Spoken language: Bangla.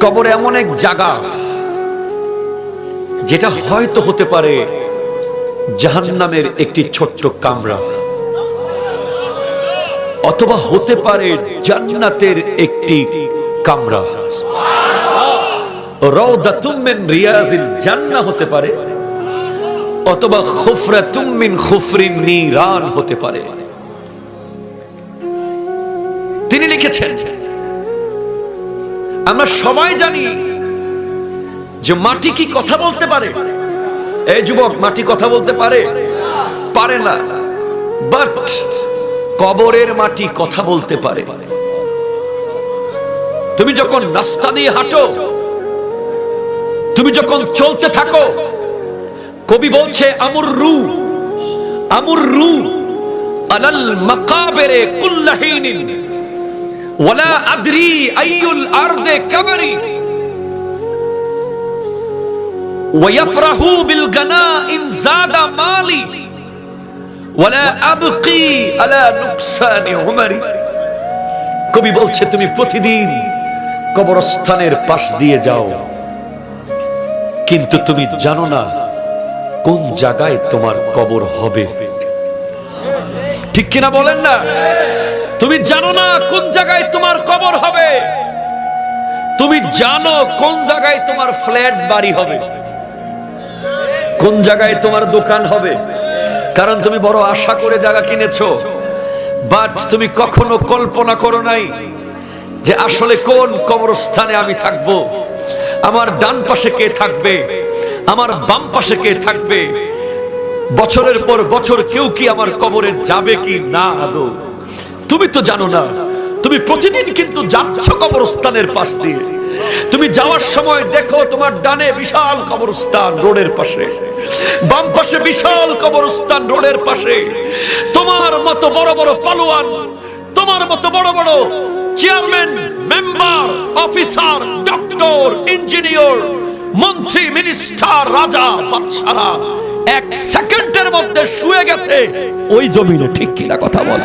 কবর এমন এক জায়গা যেটা হয়তো হতে পারে জাহান্নামের একটি ছোট্ট কামরা, অথবা হতে পারে জান্নাতের একটি কামরা। রিয়াজিল জান্নাহ হতে পারে, অথবা খুফরিন নিরান হতে পারে। তিনি লিখেছেন আমরা সবাই জানি যে মাটি কি কথা বলতে পারে। এই যুবক, মাটি কথা বলতে পারে? পারে না। বাট কবরের মাটি কথা বলতে পারে। তুমি যখন রাস্তা দিয়ে হাঁটো, তুমি যখন চলতে থাকো, কবি বলছে, আমুর রু আমুর রু আলাল মাকাবেরে কুল্লাহিনিন। ওয়ালা আদরি আইয়ুল আরদে কাবারি ويفرحوا بالغنائم زاد مالي ولا ابقي على نقصان عمري কবি বলছে তুমি প্রতিদিন কবরস্থানের পাশ দিয়ে যাও কিন্তু তুমি জানো না কোন জায়গায় তোমার কবর হবে ঠিক কিনা বলেন না তুমি জানো না কোন জায়গায় তোমার কবর হবে? তুমি জানো কোন জায়গায় তোমার ফ্ল্যাট বাড়ি হবে? কোন জায়গায় তোমার দোকান হবে? কারণ তুমি বড় আশা করে জায়গা কিনেছো। বাট তুমি কখনো কল্পনা করো নাই যে আসলে কোন কবরস্থানে আমি থাকব? আমার ডান পাশে কে থাকবে? আমার বাম পাশে কে থাকবে? বছরের পর বছর কেউ কি আমার কবরে যাবে কি না আদৌ? তুমি তো জানো না, তুমি প্রতিদিন কিন্তু যাচ্ছ কবরস্থানের পাশ দিয়ে। তুমি যাওয়ার সময় দেখো তোমার ডানে বিশাল কবরস্থান রোডের পাশে। বাম পাশে বিশাল কবরস্থান রোডের পাশে। তোমার মতো বড় বড় পালোয়ান, তোমার মতো বড় বড় chairman, member, officer, doctor, engineer, মন্ত্রী, মিনিস্টার, রাজা বাদশারা এক সেকেন্ডের মধ্যে শুয়ে গেছে। ওই জমিনে ঠিক কিনা কথা বল।